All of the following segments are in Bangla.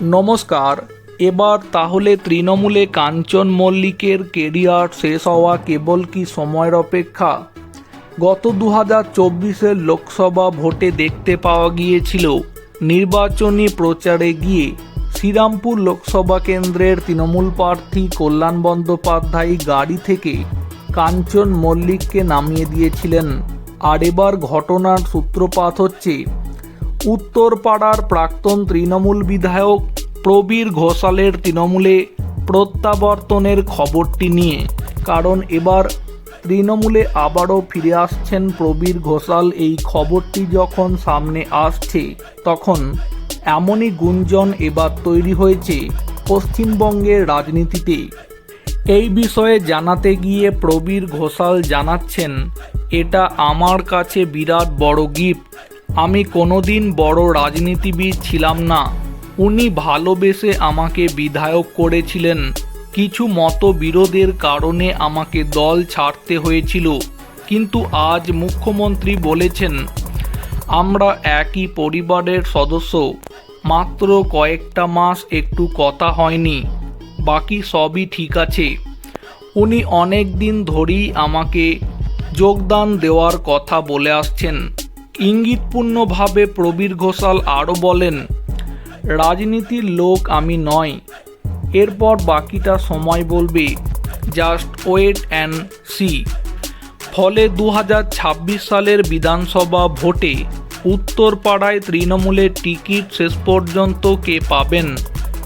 নমস্কার। এবার তাহলে তৃণমূলে কাঞ্চন মল্লিকের কেরিয়ার শেষ হওয়া কেবল কি সময়ের অপেক্ষা? গত দু হাজার চব্বিশের লোকসভা ভোটে দেখতে পাওয়া গিয়েছিল, নির্বাচনী প্রচারে গিয়ে শ্রীরামপুর লোকসভা কেন্দ্রের তৃণমূল প্রার্থী কল্যাণ বন্দ্যোপাধ্যায় গাড়ি থেকে কাঞ্চন মল্লিককে নামিয়ে দিয়েছিলেন। আর এবার ঘটনার সূত্রপাত হচ্ছে উত্তরপাড়ার প্রাক্তন তৃণমূল বিধায়ক প্রবীর ঘোষালের তৃণমূলে প্রত্যাবর্তনের খবরটি নিয়ে। কারণ এবার তৃণমূলে আবারও ফিরে আসছেন প্রবীর ঘোষাল। এই খবরটি যখন সামনে আসছে, তখন এমনই গুঞ্জন এবার তৈরি হয়েছে পশ্চিমবঙ্গের রাজনীতিতে। এই বিষয়ে জানাতে গিয়ে প্রবীর ঘোষাল জানাচ্ছেন, এটা আমার কাছে বিরাট বড় গিফট আমি কোনোদিন বড় রাজনীতিবিদ ছিলাম না। উনি ভালোবেসে আমাকে বিধায়ক করেছিলেন। কিছু মতবিরোধের কারণে আমাকে দল ছাড়তে হয়েছিল। কিন্তু আজ মুখ্যমন্ত্রী বলেছেন, আমরা একই পরিবারের সদস্য। মাত্র কয়েকটা মাস একটু কথা হয়নি। বাকি সবই ঠিক আছে। উনি অনেক দিন ধরেই আমাকে যোগদান দেওয়ার কথা বলে আসছেন। ইঙ্গিতপূর্ণভাবে প্রবীর ঘোষাল আরও বলেন, রাজনীতির লোক আমি নয়। এরপর বাকিটা সময় বলবে। Just wait and see. ফলে দু হাজার ছাব্বিশ সালের বিধানসভা ভোটে উত্তরপাড়ায় তৃণমূলের টিকিট শেষ পর্যন্ত কে পাবেন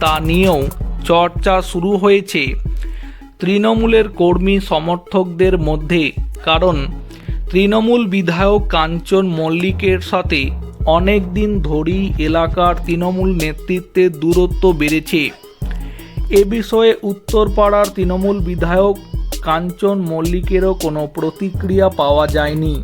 তা নিয়েও চর্চা শুরু হয়েছে। তৃণমূলের কর্মী সমর্থকদের মধ্যে, কারণ তৃণমূল বিধায়ক কাঞ্চন মল্লিকের সাথে অনেক দিন ধরেই এলাকার তৃণমূল নেতৃত্বের দূরত্ব বেড়েছে। এ বিষয়ে উত্তরপাড়ার তৃণমূল বিধায়ক কাঞ্চন মল্লিকেরও কোনো প্রতিক্রিয়া পাওয়া যায়নি।